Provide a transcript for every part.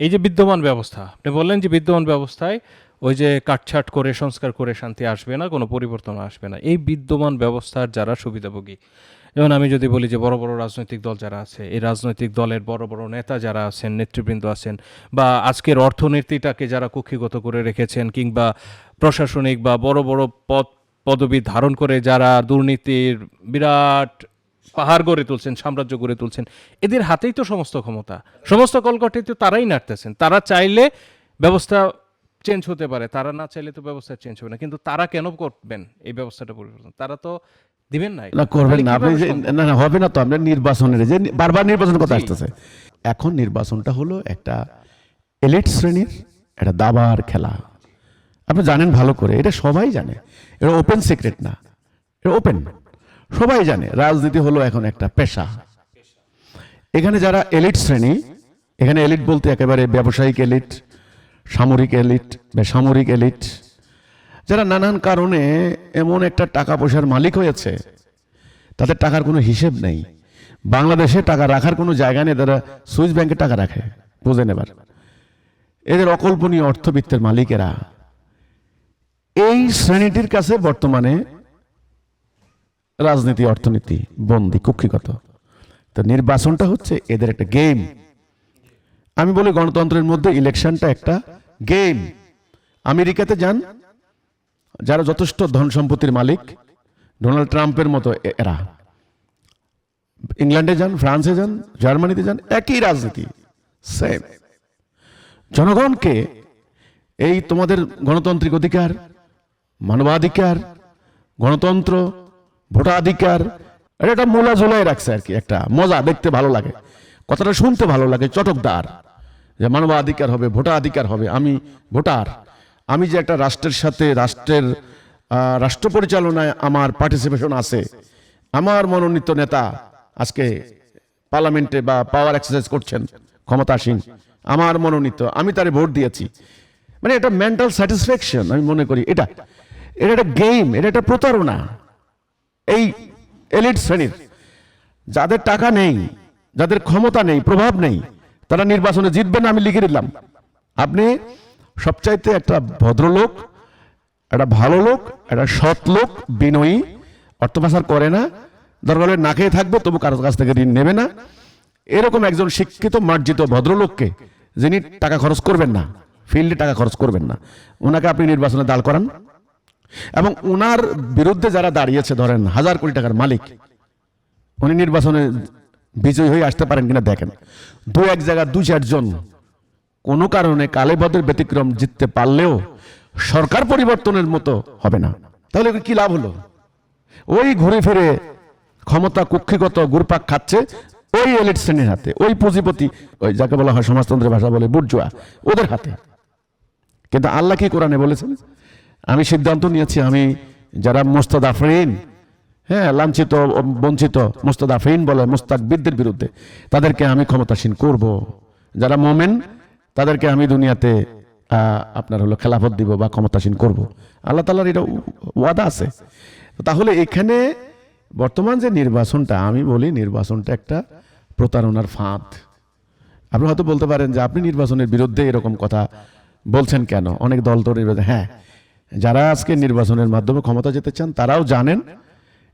এই যে বিদ্যমান ব্যবস্থা, আপনি বললেন যে বিদ্যমান ব্যবস্থায় ওই যে কাটছাট করে, সংস্কার করে শান্তি আসবে না, কোনো পরিবর্তন আসবে না। এই বিদ্যমান ব্যবস্থার যারা সুবিধাভোগী, যেমন আমি যদি বলি যে বড় বড় রাজনৈতিক দল যারা আছে, এই রাজনৈতিক দলের বড় বড় নেতা যারা আছেন, নেতৃবৃন্দ আছেন, বা আজকের অর্থনীতিটাকে যারা কক্ষিগত করে রেখেছেন, কিংবা প্রশাসনিক বা বড় বড় পদ, পদবি ধারণ করে যারা দুর্নীতির বিরাট পাহাড় গড়ে তুলছেন সাম্রাজ্য গড়ে তুলছেন এদের হাতেই তো সমস্ত ক্ষমতা। সমস্ত কলকাঠি তো তারাই নাড়তেছেন। তারা চাইলে ব্যবস্থা চেঞ্জ হতে পারে তারা না চাইলে তো ব্যবস্থা চেঞ্জ হবে না। কিন্তু তারা কেন করবেন এই ব্যবস্থাটা পরিবর্তন? তারা তো দিবেন না না করবেন না। আপনি? না না হবে না তো। আপনার নির্বাচনের যে বারবার নির্বাচন কথা। আসতেছে। এখন নির্বাচনটা হলো একটা এলিট শ্রেণির একটা দাবার খেলা। আপনি জানেন ভালো করে এটা সবাই জানে। এটা ওপেন সিক্রেট না। এটা ওপেন সবাই জানে, রাজনীতি হলো এখন একটা পেশা। এখানে যারা এলিট শ্রেণি, এখানে এলিট বলতে একেবারে ব্যবসায়িক এলিট, সামরিক এলিট, বেসামরিক এলিট, যারা নানান কারণে এমন একটা টাকা পয়সার মালিক হয়েছে, তাদের টাকার কোনো হিসেব নেই। বাংলাদেশে টাকা রাখার কোনো জায়গা নেই, তারা সুইস ব্যাংকে টাকা রাখে, বুঝে নেবার। এদের অকল্পনীয় অর্থবিত্তের মালিকেরা, এই শ্রেণীটির কাছে বর্তমানে রাজনীতি, অর্থনীতি, বন্দি, কুক্ষিগত। তো নির্বাচনটা হচ্ছে এদের একটা গেম আমি বলি গণতন্ত্রের মধ্যে ইলেকশনটা একটা গেম আমেরিকাতে যান, যারা যথেষ্ট ধন সম্পত্তির মালিক, ডোনাল্ড ট্রাম্পের মতো এরা। ইংল্যান্ডে যান, ফ্রান্সে যান, জার্মানিতে যান, একই রাজনীতি সেম জনগণকে এই তোমাদের গণতান্ত্রিক অধিকার, মানবাধিকার, গণতন্ত্র ভোটাধিকার। এটা একটা মোলা ঝোলাই রাখছে আর কি, একটা মজা, দেখতে ভালো লাগে। কথাটা শুনতে ভালো লাগে, চটকদার। যে মানবাধিকার হবে, ভোটাধিকার হবে, আমি ভোটার। আমি যে একটা রাষ্ট্রের সাথে, রাষ্ট্রের রাষ্ট্র পরিচালনায় আমার পার্টিসিপেশন আছে। আমার মনোনীত নেতা আজকে পার্লামেন্টে বা পাওয়ার এক্সারসাইজ করছেন, ক্ষমতাসীন। আমার মনোনীত, আমি তারে ভোট দিয়েছি। মানে এটা মেন্টাল স্যাটিসফ্যাকশন আমি মনে করি এটা। এটা একটা গেম এটা একটা প্রতারণা। এই এলিট শ্রেণির, যাদের টাকা নেই, যাদের ক্ষমতা নেই, প্রভাব নেই, তারা নির্বাচনে জিতবেন আমি লিখে দিলাম। আপনি সবচাইতে একটা ভদ্রলোক, একটা ভালো লোক, একটা সৎ লোক, বিনয়ী, অর্থ পাচার করে না, দরকার না খেয়ে থাকবে, তবু কারোর কাছ থেকে ঋণ নেবে না। এরকম একজন শিক্ষিত, মার্জিত, ভদ্রলোককে, যিনি টাকা খরচ করবেন না, ফিল্ডে টাকা খরচ করবেন না, ওনাকে আপনি নির্বাচনে দাঁড় করান। এবং ওনার বিরুদ্ধে যারা দাঁড়িয়েছে, ধরেন হাজার কোটি টাকার মালিক, উনি নির্বাচনে বিজয়ী হয়ে আসতে পারেন কিনা দেখেন। দু এক জায়গা দু চারজন কোনো কারণে কালে বদের ব্যতিক্রম জিততে পারলেও সরকার পরিবর্তনের মতো হবে না। তাহলে কি লাভ হলো? ওই ঘুরে ফিরে ক্ষমতা কুক্ষিগত গুরপাক খাচ্ছে ওই এলিট শ্রেণির হাতে, ওই পুঁজিপতি, ওই যাকে বলা হয় সমাজতন্ত্রের ভাষা বলে বুর্জুয়া ওদের হাতে। কিন্তু আল্লাহ কি কোরআনে বলেছেন? আমি সিদ্ধান্ত নিয়েছি, আমি যারা মোস্তাদাফরিন হ্যাঁ লাঞ্ছিত, বঞ্চিত মোস্তাদাফরিন বলে, মোস্তাকবিদদের বিরুদ্ধে, তাদেরকে আমি ক্ষমতাসীন করব। যারা মোমেন, তাদেরকে আমি দুনিয়াতে আপনার হলো খেলাফত দিব বা ক্ষমতাসীন করব। আল্লাহ তালার এটা ওয়াদা আছে। তাহলে এখানে বর্তমান যে নির্বাচনটা, আমি বলি নির্বাচনটা একটা প্রতারণার ফাঁদ। আপনি হয়তো বলতে পারেন যে, আপনি নির্বাচনের বিরুদ্ধে এরকম কথা বলছেন কেন? অনেক দল তো নির্বাচন হ্যাঁ যারা আজকে নির্বাচনের মাধ্যমে ক্ষমতা যেতে চান তারাও জানেন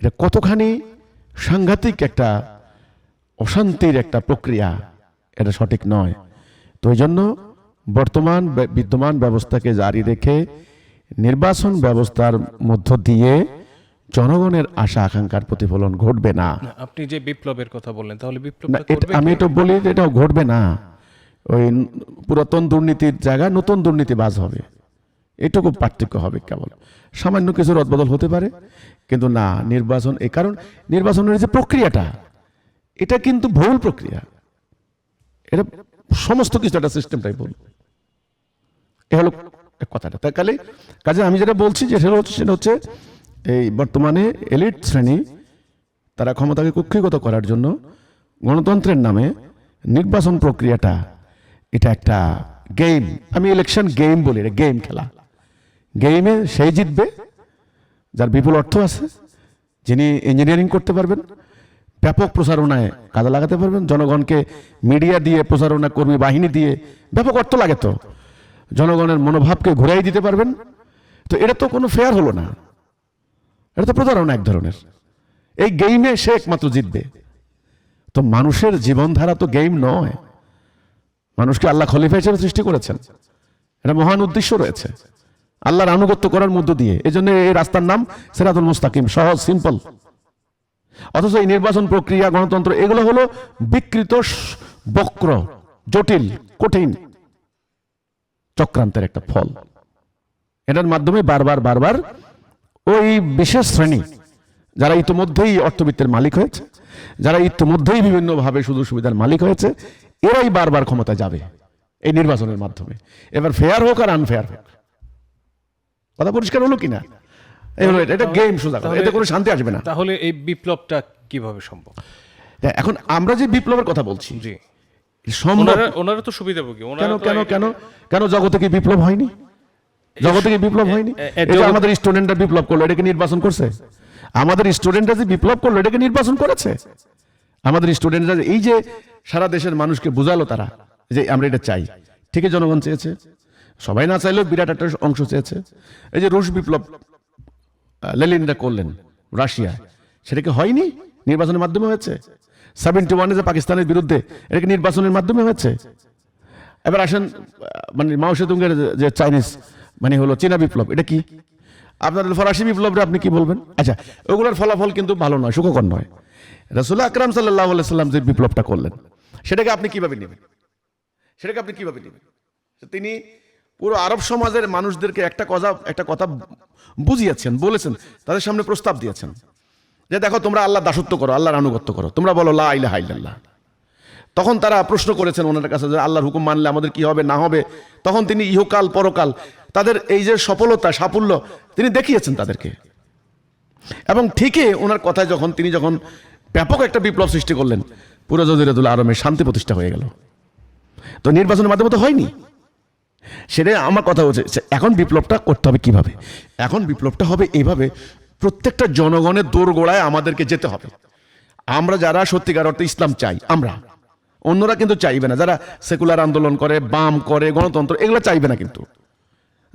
এটা কতখানি সাংঘাতিক একটা অশান্তির একটা প্রক্রিয়া। এটা সঠিক নয়। তো এই জন্য বর্তমান বিদ্যমান ব্যবস্থাকে জারি রেখে নির্বাচন ব্যবস্থার মধ্য দিয়ে জনগণের আশা আকাঙ্ক্ষার প্রতিফলন ঘটবে না। আপনি যে বিপ্লবের কথা বললেন তাহলে বিপ্লব এটা আমি এটা বলি যে এটাও ঘটবে না। ওই পুরাতন দুর্নীতির জায়গায় নতুন দুর্নীতিবাজ হবে। এটুকু পার্থক্য হবে কেবল। সামান্য কিছু রদবদল হতে পারে, কিন্তু না, নির্বাচন এই কারণ নির্বাচনের যে প্রক্রিয়াটা, এটা কিন্তু ভুল প্রক্রিয়া। এটা সমস্ত কিছু একটা সিস্টেমটাই ভুল। এ হলো কথাটা। তাই কালে, কাজে আমি যেটা বলছি যে সেটা হচ্ছে সেটা হচ্ছে এই বর্তমানে এলিট শ্রেণি, তারা ক্ষমতাকে কুক্ষিগত করার জন্য গণতন্ত্রের নামে নির্বাচন প্রক্রিয়াটা, এটা একটা গেম আমি ইলেকশন গেম বলি, এটা গেম খেলা। গেমে সেই জিতবে, যার বিপুল অর্থ আছে, যিনি ইঞ্জিনিয়ারিং করতে পারবেন, ব্যাপক প্রচারণায় কাজে লাগাতে পারবেন, জনগণকে মিডিয়া দিয়ে, প্রচারণা কর্মী বাহিনী দিয়ে ব্যাপক অর্থ লাগে তো। জনগণের মনোভাবকে ঘুরাই দিতে পারবেন। তো এটা তো কোনো ফেয়ার হলো না। এটা তো প্রতারণা এক ধরনের। এই গেইমে সে একমাত্র জিতবে। তো মানুষের জীবনধারা তো গেম নয়। মানুষকে আল্লাহ খলিফা হিসেবে সৃষ্টি করেছেন। এটা মহান উদ্দেশ্য রয়েছে। আল্লাহর আনুগত্য করার মধ্য দিয়ে। এই জন্য এই রাস্তার নাম সেরাতুল মুস্তাকিম। সহজ সিম্পল অথচ এই নির্বাচন প্রক্রিয়া, গণতন্ত্র, এগুলো হলো বিকৃত বক্র, জটিল, কঠিন চক্রান্তের একটা ফল। এটার মাধ্যমে বারবার বারবার ওই বিশেষ শ্রেণি, যারা ইতিমধ্যেই অর্থবিত্তের মালিক হয়েছে, যারা ইতিমধ্যেই বিভিন্নভাবে সুযোগ সুবিধার মালিক হয়েছে, এরাই বারবার ক্ষমতা যাবে এই নির্বাচনের মাধ্যমে। এবার ফেয়ার হোক আর আনফেয়ার হোক। কথা পরিষ্কার হলো কিনা? এই হলো এটা, এটা গেম সোজা এতে কোনো শান্তি আসবে না। তাহলে এই বিপ্লবটা কীভাবে সম্ভব? হ্যাঁ, এখন আমরা যে বিপ্লবের কথা বলছি জি। সম্ভব ওনারা তো সুবিধাভোগী কেন কেন কেন? কেন জগতে কি বিপ্লব হয়নি? জগতে কি বিপ্লব হয়নি? এ- এ- এই যে জগৎ- আমাদের স্টুডেন্টরা বিপ্লব করল এটাকে নির্বাচন করছে? আমাদের স্টুডেন্টরা যে বিপ্লব করল এটাকে নির্বাচন করেছে? আমাদের স্টুডেন্টরা এই যে সারা দেশের মানুষকে বুঝালো তারা যে আমরা এটা চাই। ঠিকই জনগণ চেয়েছে? সবাই না চাইলেও বিরাট একটা অংশ চেয়েছে। এই যে রুশ বিপ্লব লেনিনরা করলেন রাশিয়া। সেটা কি হয়নি? নির্বাচনের মাধ্যমে হয়েছে। সেভেন্টি ওয়ানে যে পাকিস্তানের বিরুদ্ধে এটা কি নির্বাচনের মাধ্যমে হয়েছে। এবার আসেন মানে মাও সেতুঙ্গের যে- চাইনিজ মানে হলো চীনা বিপ্লব, এটা কি? আপনার ফরাসি বিপ্লবটা আপনি কি বলবেন? আচ্ছা ওগুলোর ফলাফল কিন্তু ভালো নয়, সুখকর নয়। রসুল্লাহ আকরাম সাল্লাহ সাল্লাম যে বিপ্লবটা করলেন, সেটাকে আপনি কীভাবে নেবেন? সেটাকে আপনি কীভাবে নেবেন? তিনি পুরো আরব সমাজের মানুষদেরকে একটা কথা একটা কথা বুঝিয়েছেন, বলেছেন, তাদের সামনে প্রস্তাব দিয়েছেন। যে দেখো, তোমরা আল্লাহ দাসত্ব করো, আল্লাহর আনুগত্য করো, তোমরা বলো লা ইল্লাল্লাহ। তখন তারা প্রশ্ন করেছেন ওনার কাছে যে আল্লাহর হুকুম মানলে আমাদের কি হবে, না হবে? তখন তিনি ইহকাল, পরকাল তাদের এই যে সফলতা, সাফল্য তিনি দেখিয়েছেন তাদেরকে। এবং ঠিকই ওনার কথায় যখন, তিনি যখন ব্যাপক একটা বিপ্লব সৃষ্টি করলেন, পুরো জজিরাতুল আরমে শান্তি প্রতিষ্ঠা হয়ে গেল। তো নির্বাচনের মাধ্যমে তো হয়নি। সেটাই আমার কথা হচ্ছে এখন বিপ্লবটা করতে হবে কীভাবে? এখন বিপ্লবটা হবে এইভাবে, প্রত্যেকটা জনগণের দোরগোড়ায় আমাদেরকে যেতে হবে। আমরা যারা সত্যিকার অর্থে ইসলাম চাই, আমরা। অন্যরা কিন্তু চাইবে না। যারা সেকুলার আন্দোলন করে, বাম করে, গণতন্ত্র, এগুলো চাইবে না কিন্তু।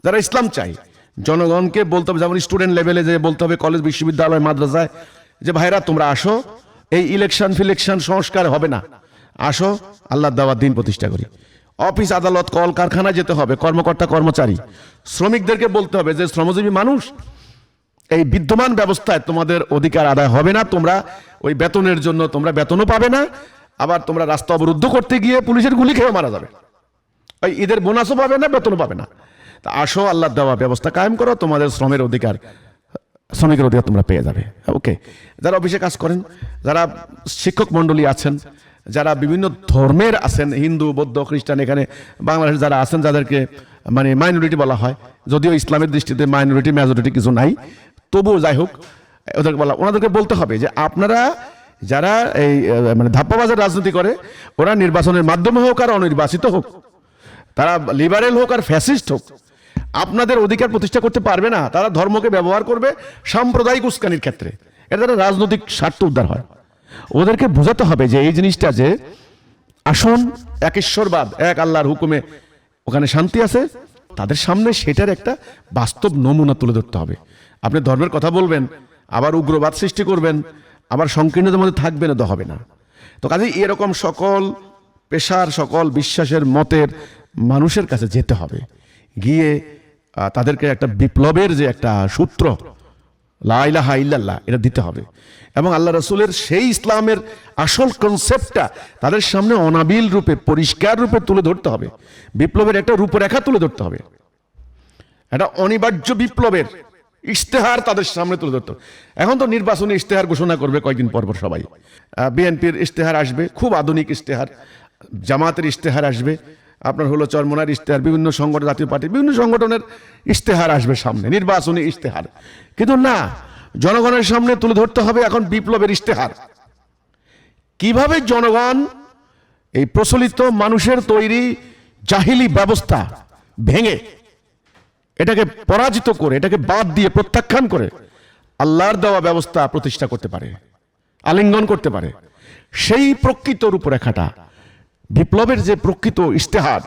যারা ইসলাম চাই, জনগণকে বলতে হবে, যেমন স্টুডেন্ট লেভেলে যে বলতে হবে, কলেজ, বিশ্ববিদ্যালয়, মাদ্রাসায়, যে ভাইরা তোমরা আসো, এই ইলেকশন ফিলেকশন সংস্কার হবে না। আসো আল্লাহ দেওয়ার দিন প্রতিষ্ঠা করি। অফিস আদালত কল কারখানায় যেতে হবে, কর্মকর্তা, কর্মচারী। শ্রমিকদেরকে বলতে হবে যে, শ্রমজীবী মানুষ, এই বিদ্যমান ব্যবস্থায় তোমাদের অধিকার আদায় হবে না, তোমরা ওই বেতনের জন্য তোমরা বেতনও পাবে না, আবার তোমরা রাস্তা অবরুদ্ধ করতে গিয়ে পুলিশের গুলি খেয়ে মারা যাবে। ওই ঈদের বোনাসও পাবে না, বেতনও পাবে না। তা আসো আল্লাহ দেওয়া ব্যবস্থা কায়েম করো, তোমাদের শ্রমের অধিকার, শ্রমিকের অধিকার তোমরা পেয়ে যাবে। ওকে, যারা অফিসে কাজ করেন, যারা শিক্ষক মণ্ডলী আছেন যারা বিভিন্ন ধর্মের আছেন, হিন্দু, বৌদ্ধ, খ্রিস্টান, এখানে বাংলাদেশে যারা আছেন, যাদেরকে মানে মাইনরিটি বলা হয়, যদিও ইসলামের দৃষ্টিতে মাইনরিটি মেজরিটি কিছু নাই, তবুও যাই হোক, ওদেরকে বলা ওনাদেরকে বলতে হবে যে আপনারা যারা এই মানে ধাপ্পাবাজের রাজনীতি করে, ওরা নির্বাচনের মাধ্যমে হোক আর অনির্বাচিত হোক, তারা লিবারেল হোক আর ফ্যাসিস্ট হোক, আপনাদের অধিকার প্রতিষ্ঠা করতে পারবে না, তারা ধর্মকে ব্যবহার করবে সাম্প্রদায়িক উস্কানির ক্ষেত্রে, এটা দ্বারা রাজনৈতিক স্বার্থ উদ্ধার হয়। ওদেরকে বোঝাতে হবে যে এই জিনিসটা যে আসন, এক ঈশ্বরবাদ, এক আল্লাহর হুকুমে ওখানে শান্তি আছে, তাদের সামনে সেটার একটা বাস্তব নমুনা তুলে ধরতে হবে। আপনি ধর্মের কথা বলবেন, আবার উগ্রবাদ সৃষ্টি করবেন, আবার সংকীর্ণতার মধ্যে থাকবেন তো হবে না। তো কাজে এরকম সকল পেশার, সকল বিশ্বাসের, মতের মানুষের কাছে যেতে হবে। গিয়ে তাদেরকে একটা বিপ্লবের যে একটা সূত্র লাইলাহা ইল্লাল্লাহ, এটা দিতে হবে। এবং আল্লাহ রসুলের সেই ইসলামের আসল কনসেপ্টটা তাদের সামনে অনাবিল রূপে, পরিষ্কার রূপে তুলে ধরতে হবে। বিপ্লবের একটা রূপরেখা তুলে ধরতে হবে। একটা অনিবার্য বিপ্লবের ইশতেহার তাদের সামনে তুলে ধরতে। এখন তো নির্বাচনী ইশতেহার ঘোষণা করবে কয়েকদিন পর পর সবাই। বিএনপির ইশতেহার আসবে, খুব আধুনিক ইশতেহার, জামাতের ইশতেহার আসবে। আপনার হলো চরমনার ইশতেহার, বিভিন্ন সংগঠন, জাতীয় পার্টি, বিভিন্ন সংগঠনের ইশতেহার আসবে সামনে, নির্বাচনী ইশতেহার। কিন্তু না, জনগণের সামনে তুলে ধরতে হবে এখন বিপ্লবের ইশতেহার। কীভাবে জনগণ এই প্রচলিত মানুষের তৈরি জাহিলি ব্যবস্থা ভেঙে এটাকে পরাজিত করে, এটাকে বাদ দিয়ে প্রত্যাখ্যান করে আল্লাহর দেওয়া ব্যবস্থা প্রতিষ্ঠা করতে পারে, আলিঙ্গন করতে পারে, সেই প্রকৃত রূপরেখাটা বিপ্লবের যে প্রকৃত ইশতেহার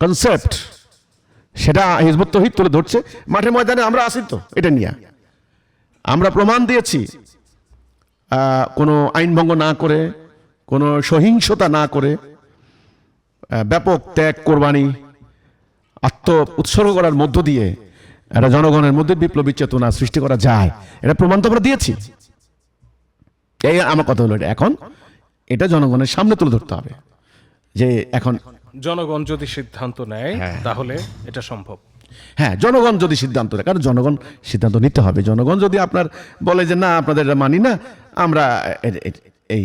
কনসেপ্ট সেটা হিজবুত তহিদ তুলে ধরছে। মাঠে ময়দানে আমরা আসি তো, এটা নিয়ে। আমরা প্রমাণ দিয়েছি কোনো আইনভঙ্গ না করে, কোনো সহিংসতা না করে ব্যাপক ত্যাগ, কোরবানি, আত্ম উৎসর্গ করার মধ্য দিয়ে একটা জনগণের মধ্যে বিপ্লবী চেতনা সৃষ্টি করা যায়। এটা প্রমাণ তো আমরা দিয়েছি। এই আমার কথা হলো এটা। এখন এটা জনগণের সামনে তুলে ধরতে হবে। যে এখন জনগণ যদি সিদ্ধান্ত নেয় হ্যাঁ। তাহলে এটা সম্ভব। হ্যাঁ জনগণ যদি সিদ্ধান্ত নেয় কারণ জনগণ সিদ্ধান্ত নিতে হবে। জনগণ যদি আপনার বলে যে না আপনাদের এটা মানি না আমরা এই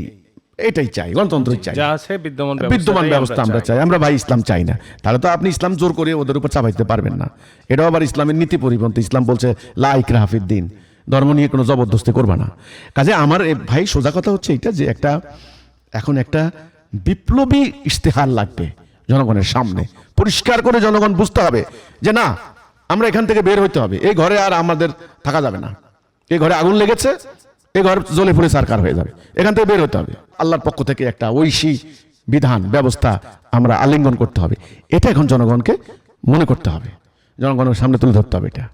এটাই চাই গণতন্ত্রই চাই। যা আছে বিদ্যমান বিদ্যমান ব্যবস্থা আমরা চাই। আমরা ভাই ইসলাম চাই না। তাহলে তো আপনি ইসলাম জোর করে ওদের উপর চাপাইতে পারবেন না। এটাও আবার ইসলামের নীতি পরিপন্থী ইসলাম বলছে লাইক রাহাফির দিন ধর্ম নিয়ে কোনো জবরদস্তি করবে না। কাজে আমার ভাই সোজা কথা হচ্ছে এটা যে একটা এখন একটা বিপ্লবী ইশতেহার লাগবে জনগণের সামনে। পরিষ্কার করে জনগণ বুঝতে হবে যে না, আমরা এখান থেকে বের হইতে হবে। এই ঘরে আর আমাদের থাকা যাবে না। এই ঘরে আগুন লেগেছে এই ঘর জ্বলে পুড়ে সরকার হয়ে যাবে। এখান থেকে বের হতে হবে। আল্লাহর পক্ষ থেকে একটা ঐশী বিধান, ব্যবস্থা আমরা আলিঙ্গন করতে হবে। এটা এখন জনগণকে মনে করতে হবে। জনগণের সামনে তুলে ধরতে হবে এটা।